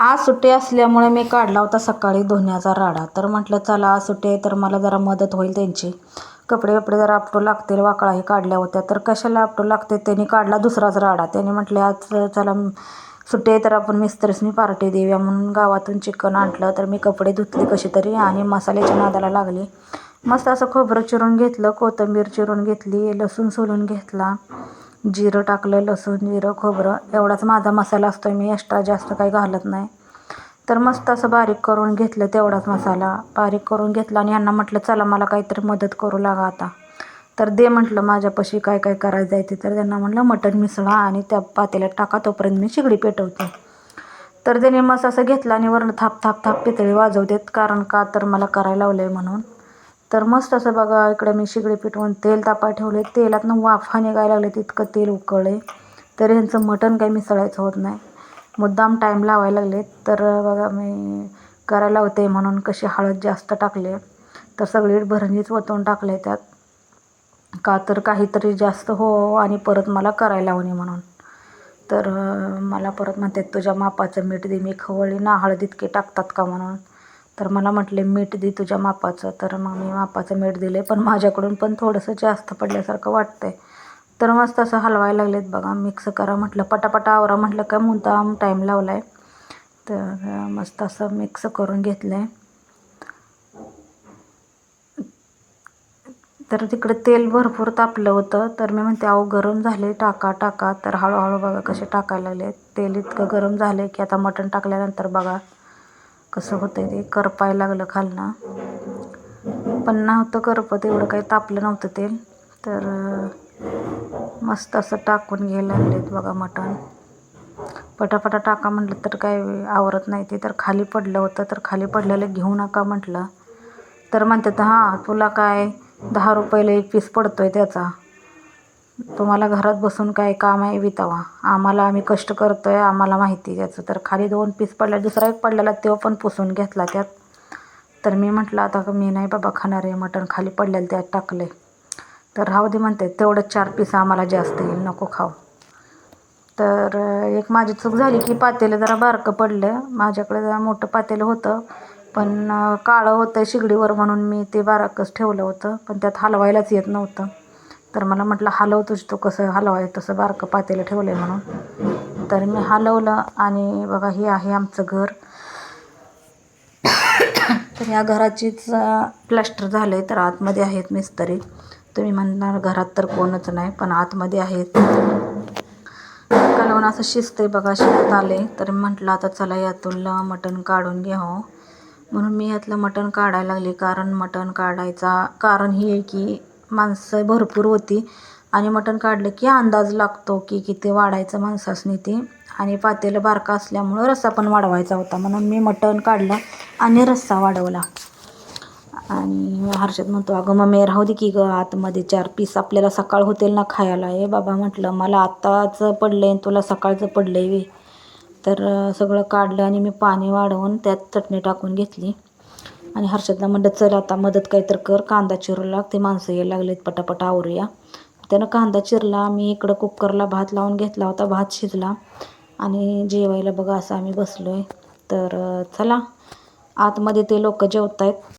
आज सुट्टी असल्यामुळे मी काढला होता सकाळी धुण्याचा राडा. तर म्हटलं चला आज सुट्टी आहे तर मला जरा मदत होईल त्यांची. कपडे कपडे जरा आपटू लागतील वाकळाही काढल्या होत्या. तर कशाला आपटू लागते? त्यांनी काढला दुसराच राडा. त्यांनी म्हटले आज चला सुट्टी आहे तर आपण मिस्त्रीसनी पार्टी देऊया. म्हणून गावातून चिकन आणलं तर मी कपडे धुतले कशी तरी आणि मसाल्याच्या नादाला लागले. मस्त असं खोबरं चिरून घेतलं कोथिंबीर चिरून घेतली लसूण सोलून घेतला. जिरं टाकलं लसूण जिरं खोबरं एवढाच माझा मसाला असतो मी एक्स्ट्रा जास्त काही घालत नाही. तर मस्त असं बारीक करून घेतलं तेवढाच मसाला. बारीक करून घेतला आणि यांना म्हटलं चला मला काहीतरी मदत करू लागा आता. तर दे म्हटलं माझ्यापाशी काय काय करायचं आहे ते. तर त्यांना म्हटलं मटण मिसळा आणि त्या पातेल्यात टाका तोपर्यंत मी शिगडी पेटवते. तर त्याने मस्त असं घेतलं आणि वरण थाप थाप थाप पितळी वाजवतेत. कारण का? तर मला करायला लावलं आहे म्हणून. तर मस्त असं बघा इकडे मी शिगडी पिठवून तेल तापा ठेवले तेलातनं वाफा निघायला लागले तितकं तेल उकळले तर ह्यांचं मटण काही मिसळायचं होत नाही. मुद्दाम टाईम लावायला लागले तर बघा मी करायला होते म्हणून कशी हळद जास्त टाकले तर सगळी भरणीच वतून टाकले त्यात. का तर काहीतरी जास्त हो आणि परत मला करायला होणे म्हणून. तर मला परत म्हणतात तुझ्या मापाचं मीठ दे मी खवळी ना हळद इतके टाकतात का? म्हणून. तर मला म्हटले मीठ दे तुझ्या मापाचं. तर मग मी मापाचं मीठ दिले पण माझ्याकडून पण थोडंसं जास्त पडल्यासारखं वाटतंय. तर मस्त असं हलवायला लागलेत बघा. मिक्स करा म्हटलं पटापटा आवरा म्हटलं काय मुंताम टाईम लावला आहे तर मस्त असं मिक्स करून घेतलं आहे तर तिकडे तेल भरपूर तापलं होतं. तर मी म्हणते अहो गरम झाले टाका टाका. तर हळूहळू बघा कसे टाकायला लागले तेल इतकं गरम झालं की आता मटण टाकल्यानंतर बघा कसं होतं ते? करपायला लागलं खालनं. पण नव्हतं करपत एवढं काही तापलं नव्हतं तेल. तर मस्त असं टाकून घ्यायला लागलेत बघा मटण. पटापटा टाका म्हटलं तर काय आवरत नाही ते. तर खाली पडलं होतं तर खाली पडलेलं घेऊ नका म्हटलं. तर म्हणतात हां तुला काय दहा रुपयाला एक पीस पडतो आहे त्याचा. तुम्हाला घरात बसून काय काम आहे वितावा. आम्हाला आम्ही कष्ट करतो आहे आम्हाला माहिती त्याचं. तर खाली दोन पीस पडल्या दुसरा एक पडलेला तो पण पुसून घेतला त्यात. तर मी म्हटलं आता मी नाही बाबा खाणार आहे मटण खाली पडलेलं त्यात टाकले तर राहू दे म्हणते तेवढं चार पीस आम्हाला जास्त येईल नको खाऊ. तर एक माझी चूक झाली की पातेलं जरा बारकं पडलं. माझ्याकडे जरा मोठं पातेलं होतं पण काळं होतं शिगडीवर म्हणून मी ते बारकंच ठेवलं होतं पण त्यात हलवायलाच येत नव्हतं. तर मला म्हटलं हलवतोच तो कसं हलवायचं तसं बारकं पातेलं ठेवलं आहे म्हणून. तर मी हलवलं आणि बघा हे आहे आमचं घर. तर या घराचीच प्लॅस्टर झालं आहे तर आतमध्ये आहेत मिस्त्री. तुम्ही म्हणणार घरात तर कोणच नाही पण आतमध्ये आहेत. कालवण असं शिजते बघा शिजत आले तर म्हटलं आता चला यातून मटण काढून घ्यावं म्हणून मी यातलं मटण काढायला लागले कारण मटण काढायचा कारण ही आहे की माणसं भरपूर होती. आणि मटण काढलं की अंदाज लागतो की किती वाढायचं माणसासनी ते. आणि पातेलं बारका असल्यामुळं रस्सा पण वाढवायचा होता. म्हणून मी मटण काढलं आणि रस्सा वाढवला. आणि हर्षद म्हणतो अगं मग राहू दे की गं आतमध्ये चार पीस आपल्याला सकाळ होतील ना खायला. हे बाबा म्हटलं मला आत्ताच पडलं आहे तुला सकाळचं पडलं आहे तर सगळं काढलं आणि मी पाणी वाढवून त्यात चटणी टाकून घेतली. आणि हर्षदला म्हणलं चल आता मदत काहीतर कर कांदा चिरू लाग ते माणसं यायला लागलेत पटापट आवरूया. त्यानं कांदा चिरला मी इकडं कुकरला भात लावून घेतला होता भात शिजला. आणि जेवायला बघा असं आम्ही बसलो आहे तर चला. आतमध्ये ते लोक जेवत आहेत